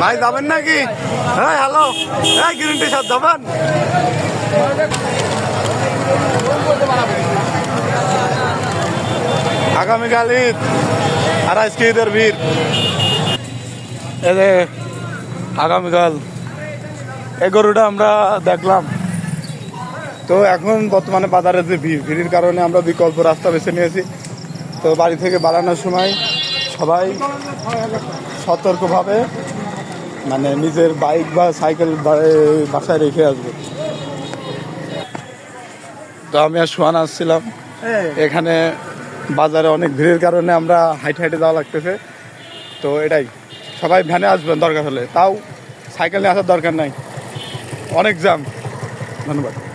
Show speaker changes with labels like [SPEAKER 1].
[SPEAKER 1] ভাই যাবেন নাকি? হ্যাঁ হ্যালো হ্যাঁ গ্রিন টি শার্ট যাবেন? আগামীকাল ঈদ। আর আজকে ঈদের ভিড়। যে আগামীকাল এই গরুটা আমরা দেখলাম। তো এখন বর্তমানে বাজারে যে ভিড় ভিড়ের কারণে আমরা বিকল্প রাস্তা বেছে নিয়েছি। তো বাড়ি থেকে বাড়ানোর সময় সবাই সতর্কভাবে মানে নিজের বাইক বা সাইকেল বাসায় রেখে আসবে। তো আমি আর সোয়ান আসছিলাম। এখানে বাজারে অনেক ভিড়ের কারণে আমরা হাইটে হাইটে যাওয়া লাগতেছে। তো এটাই। সবাই ভ্যানে আসবেন দরকার হলে। তাও সাইকেল নিয়ে আসার দরকার নাই। অনেক জ্যাম। ধন্যবাদ।